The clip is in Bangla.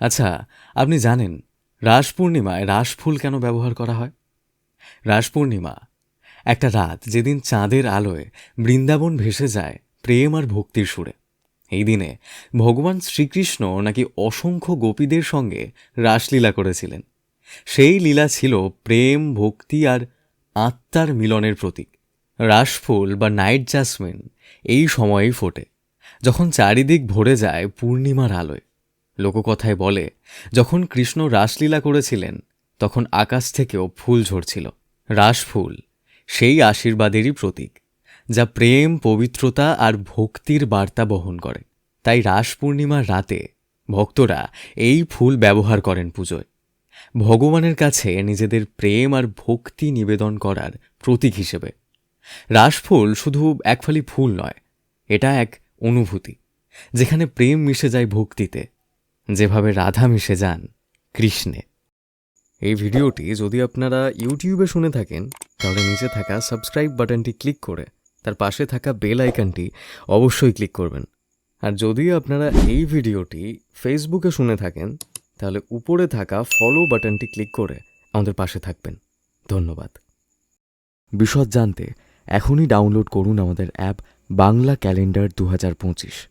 আচ্ছা আপনি জানেন রাস পূর্ণিমায় রাস ফুল কেন ব্যবহার করা হয়? রাস পূর্ণিমা একটা রাত যেদিন চাঁদের আলোয় বৃন্দাবন ভেসে যায় প্রেম আর ভক্তির সুরে। এই দিনে ভগবান শ্রীকৃষ্ণ নাকি অসংখ্য গোপীদের সঙ্গে রাসলীলা করেছিলেন। সেই লীলা ছিল প্রেম, ভক্তি আর আত্মার মিলনের প্রতীক। রাসফুল বা নাইট জাসমিন এই সময়েই ফোটে, যখন চারিদিক ভরে যায় পূর্ণিমার আলোয়। লোককথায় বলে, যখন কৃষ্ণ রাসলীলা করেছিলেন, তখন আকাশ থেকেও ফুল ঝরছিল। রাসফুল, সেই আশীর্বাদেরই প্রতীক, যা প্রেম, পবিত্রতা আর ভক্তির বার্তা বহন করে। তাই রাস পূর্ণিমার রাতে ভক্তরা এই ফুল ব্যবহার করেন পুজোয়। ভগবানের কাছে নিজেদের প্রেম আর ভক্তি নিবেদন করার প্রতীক হিসেবে। রাসফুল শুধু এক ফালি ফুল নয়, এটা এক অনুভূতি, যেখানে প্রেম মিশে যায় ভক্তিতে। যেভাবে রাধা মিশে যান কৃষ্ণে। এই ভিডিওটি যদি আপনারা ইউটিউবে শুনে থাকেন, তাহলে নিচে থাকা সাবস্ক্রাইব বাটনটি ক্লিক করে তার পাশে থাকা বেল আইকনটি অবশ্যই ক্লিক করবেন। আর যদি আপনারা এই ভিডিওটি ফেসবুকে শুনে থাকেন, তাহলে উপরে থাকা ফলো বাটনটি ক্লিক করে আমাদের পাশে থাকবেন। ধন্যবাদ। বিশদ জানতে এখনই ডাউনলোড করুন আমাদের অ্যাপ বাংলা ক্যালেন্ডার দু হাজার পঁচিশ।